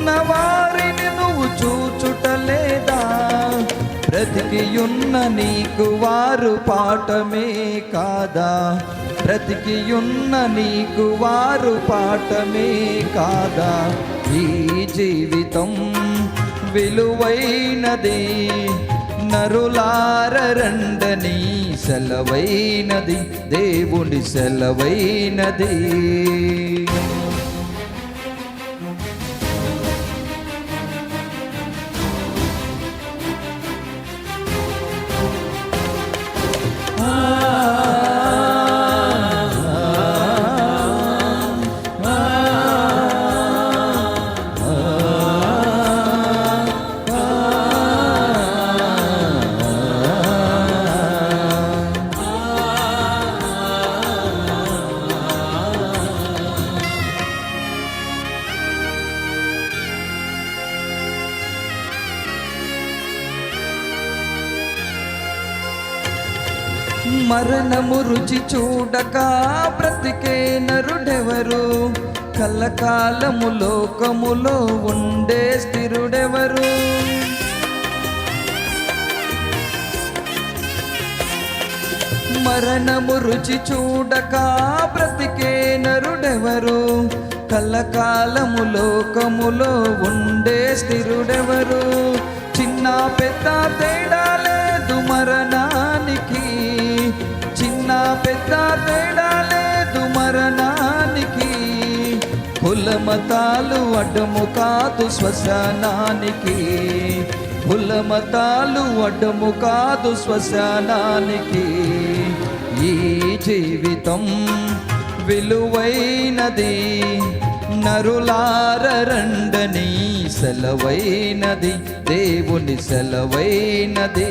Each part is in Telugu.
పోతున్న వారిని నువ్వు చూచుటలేదా? బ్రతికియున్న నీకు వారు పాఠమే కాదా? బ్రతికియున్న నీకు వారు పాఠమే కాదా? ఈ జీవితం విలువైనది నరులారండని సెలవైనది దేవుని సెలవైనది. మరణము రుచి చూడక బ్రతికే నరుడెవరు? కలకాలము లోకములో ఉండే స్థిరుడెవరు? మరణము రుచి చూడక బ్రతికే నరుడెవరు? కలకాలము లోకములో ఉండే స్థిరుడెవరు? మతాలు అడ్డము కాదు శ్వశనానికి కుల మతాలు అడ్డము కాదు శ్వశనానికి ఈ జీవితం విలువైనది నరులారండని సెలవైనది దేవుని సెలవైనది.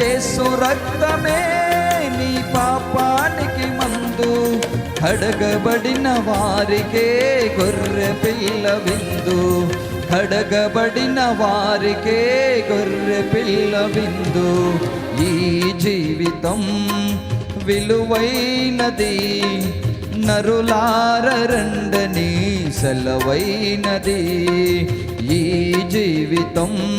యేసు రక్తమే నీ పాపానికి మందు. కడగబడిన వారికే గొర్రె పిల్ల విందు. కడగబడిన వారికే గొర్రె పిల్ల విందు. ఈ జీవితం విలువైనది నరులారండని సెలవైనది. ఈ జీవితం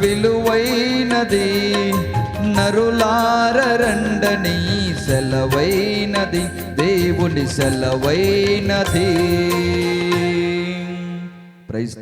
విలువైనది నరులారండని సెలవైనది దేవుని సెలవైనది. ప్రైస్త